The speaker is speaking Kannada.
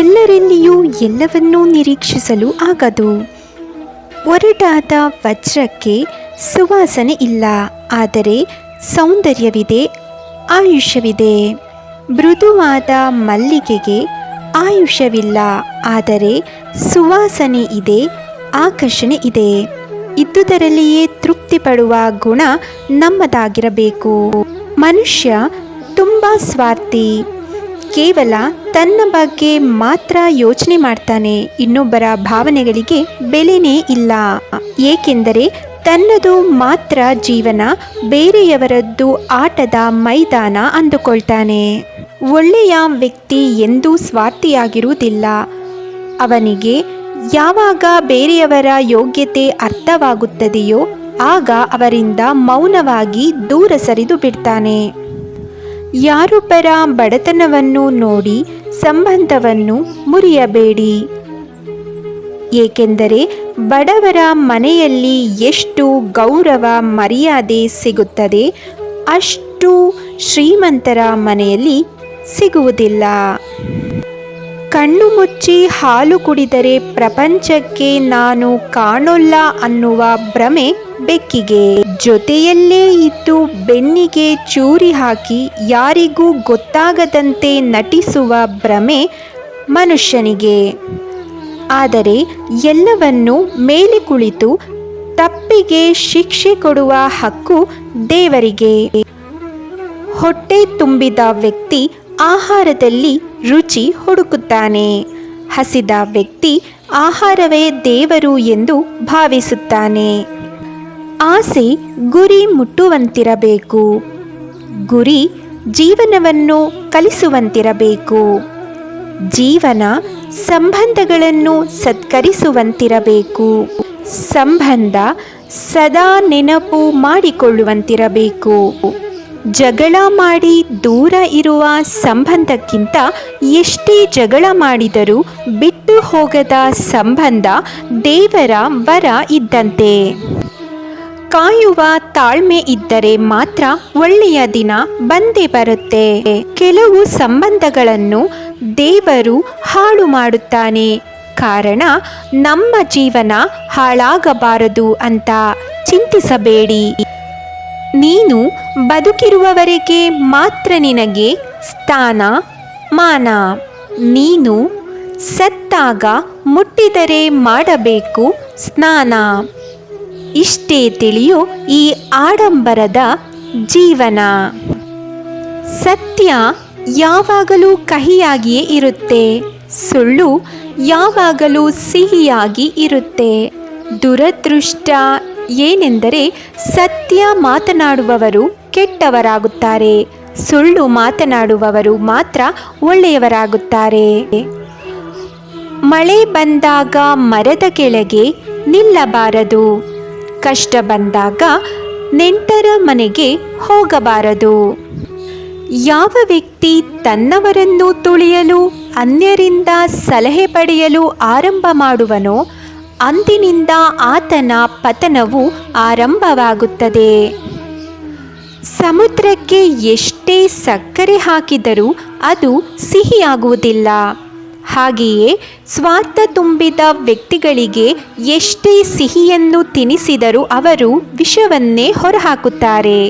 ಎಲ್ಲರಲ್ಲಿಯೂ ಎಲ್ಲವನ್ನೂ ನಿರೀಕ್ಷಿಸಲು ಆಗದು. ಒರಟಾದ ವಜ್ರಕ್ಕೆ ಸುವಾಸನೆ ಇಲ್ಲ, ಆದರೆ ಸೌಂದರ್ಯವಿದೆ, ಆಯುಷ್ಯವಿದೆ. ಮೃದುವಾದ ಮಲ್ಲಿಗೆಗೆ ಆಯುಷ್ಯವಿಲ್ಲ, ಆದರೆ ಸುವಾಸನೆ ಇದೆ, ಆಕರ್ಷಣೆ ಇದೆ. ಇದ್ದುದರಲ್ಲಿಯೇ ತೃಪ್ತಿ ಪಡುವ ಗುಣ ನಮ್ಮದಾಗಿರಬೇಕು. ಮನುಷ್ಯ ತುಂಬ ಸ್ವಾರ್ಥಿ. ಕೇವಲ ತನ್ನ ಬಗ್ಗೆ ಮಾತ್ರ ಯೋಚನೆ ಮಾಡ್ತಾನೆ, ಇನ್ನೊಬ್ಬರ ಭಾವನೆಗಳಿಗೆ ಬೆಲೆನೇ ಇಲ್ಲ. ಏಕೆಂದರೆ ತನ್ನದು ಮಾತ್ರ ಜೀವನ, ಬೇರೆಯವರದ್ದು ಆಟದ ಮೈದಾನ ಅಂದುಕೊಳ್ತಾನೆ. ಒಳ್ಳೆಯ ವ್ಯಕ್ತಿ ಎಂದೂ ಸ್ವಾರ್ಥಿಯಾಗಿರುವುದಿಲ್ಲ. ಅವನಿಗೆ ಯಾವಾಗ ಬೇರೆಯವರ ಯೋಗ್ಯತೆ ಅರ್ಥವಾಗುತ್ತದೆಯೋ, ಆಗ ಅವರಿಂದ ಮೌನವಾಗಿ ದೂರ ಸರಿದು ಬಿಡ್ತಾನೆ. ಯಾರೊಬ್ಬರ ಬಡತನವನ್ನು ನೋಡಿ ಸಂಬಂಧವನ್ನು ಮುರಿಯಬೇಡಿ. ಏಕೆಂದರೆ ಬಡವರ ಮನೆಯಲ್ಲಿ ಎಷ್ಟು ಗೌರವ, ಮರ್ಯಾದೆ ಸಿಗುತ್ತದೆ, ಅಷ್ಟು ಶ್ರೀಮಂತರ ಮನೆಯಲ್ಲಿ ಸಿಗುವುದಿಲ್ಲ. ಕಣ್ಣು ಮುಚ್ಚಿ ಹಾಲು ಕುಡಿದರೆ ಪ್ರಪಂಚಕ್ಕೆ ನಾನು ಕಾಣೋಲ್ಲ ಅನ್ನುವ ಭ್ರಮೆ ಬೆಕ್ಕಿಗೆ. ಜೊತೆಯಲ್ಲೇ ಇದ್ದು ಬೆನ್ನಿಗೆ ಚೂರಿ ಹಾಕಿ ಯಾರಿಗೂ ಗೊತ್ತಾಗದಂತೆ ನಟಿಸುವ ಭ್ರಮೆ ಮನುಷ್ಯನಿಗೆ. ಆದರೆ ಎಲ್ಲವನ್ನೂ ಮೇಲೆ ಕುಳಿತು ತಪ್ಪಿಗೆ ಶಿಕ್ಷೆ ಕೊಡುವ ಹಕ್ಕು ದೇವರಿಗೆ. ಹೊಟ್ಟೆ ತುಂಬಿದ ವ್ಯಕ್ತಿ ಆಹಾರದಲ್ಲಿ ರುಚಿ ಹುಡುಕುತ್ತಾನೆ. ಹಸಿದ ವ್ಯಕ್ತಿ ಆಹಾರವೇ ದೇವರು ಎಂದು ಭಾವಿಸುತ್ತಾನೆ. ಆಸೆ ಗುರಿ ಮುಟ್ಟುವಂತಿರಬೇಕು. ಗುರಿ ಜೀವನವನ್ನು ಕಲಿಸುವಂತಿರಬೇಕು. ಜೀವನ ಸಂಬಂಧಗಳನ್ನು ಸತ್ಕರಿಸುವಂತಿರಬೇಕು. ಸಂಬಂಧ ಸದಾ ನೆನಪು ಮಾಡಿಕೊಳ್ಳುವಂತಿರಬೇಕು. ಜಗಳ ಮಾಡಿ ದೂರ ಇರುವ ಸಂಬಂಧಕ್ಕಿಂತ ಎಷ್ಟೇ ಜಗಳ ಮಾಡಿದರೂ ಬಿಟ್ಟು ಹೋಗದ ಸಂಬಂಧ ದೇವರ ವರ ಇದ್ದಂತೆ. ಕಾಯುವ ತಾಳ್ಮೆ ಇದ್ದರೆ ಮಾತ್ರ ಒಳ್ಳೆಯ ದಿನ ಬಂದೇ ಬರುತ್ತೆ. ಕೆಲವು ಸಂಬಂಧಗಳನ್ನು ದೇವರು ಹಾಳು ಮಾಡುತ್ತಾನೆ. ಕಾರಣ ನಮ್ಮ ಜೀವನ ಹಾಳಾಗಬಾರದು ಅಂತ ಚಿಂತಿಸಬೇಡಿ. ನೀನು ಬದುಕಿರುವವರೆಗೆ ಮಾತ್ರ ನಿನಗೆ ಸ್ಥಾನ, ಮಾನ. ನೀನು ಸತ್ತಾಗ ಮುಟ್ಟಿದರೆ ಮಾಡಬೇಕು ಸ್ನಾನ. ಇಷ್ಟೇ ತಿಳಿಯು ಈ ಆಡಂಬರದ ಜೀವನ. ಸತ್ಯ ಯಾವಾಗಲೂ ಕಹಿಯಾಗಿಯೇ ಇರುತ್ತೆ. ಸುಳ್ಳು ಯಾವಾಗಲೂ ಸಿಹಿಯಾಗಿ ಇರುತ್ತೆ. ದುರದೃಷ್ಟ ಏನೆಂದರೆ ಸತ್ಯ ಮಾತನಾಡುವವರು ಕೆಟ್ಟವರಾಗುತ್ತಾರೆ, ಸುಳ್ಳು ಮಾತನಾಡುವವರು ಮಾತ್ರ ಒಳ್ಳೆಯವರಾಗುತ್ತಾರೆ. ಮಳೆ ಬಂದಾಗ ಮರದ ಕೆಳಗೆ ನಿಲ್ಲಬಾರದು, ಕಷ್ಟ ಬಂದಾಗ ನೆಂಟರ ಮನೆಗೆ ಹೋಗಬಾರದು. ಯಾವ ವ್ಯಕ್ತಿ ತನ್ನವರನ್ನು ತುಳಿಯಲು, ಅನ್ಯರಿಂದ ಸಲಹೆ ಪಡೆಯಲು ಆರಂಭ ಮಾಡುವನೋ ಅಂದಿನಿಂದ ಆತನ ಪತನವು ಆರಂಭವಾಗುತ್ತದೆ. ಸಮುದ್ರಕ್ಕೆ ಎಷ್ಟೇ ಸಕ್ಕರೆ ಹಾಕಿದರೂ ಅದು ಸಿಹಿಯಾಗುವುದಿಲ್ಲ. ಹಾಗೆಯೇ ಸ್ವಾರ್ಥ ತುಂಬಿದ ವ್ಯಕ್ತಿಗಳಿಗೆ ಎಷ್ಟೇ ಸಿಹಿಯನ್ನು ತಿನಿಸಿದರೂ ಅವರು ವಿಷವನ್ನೇ ಹೊರಹಾಕುತ್ತಾರೆ.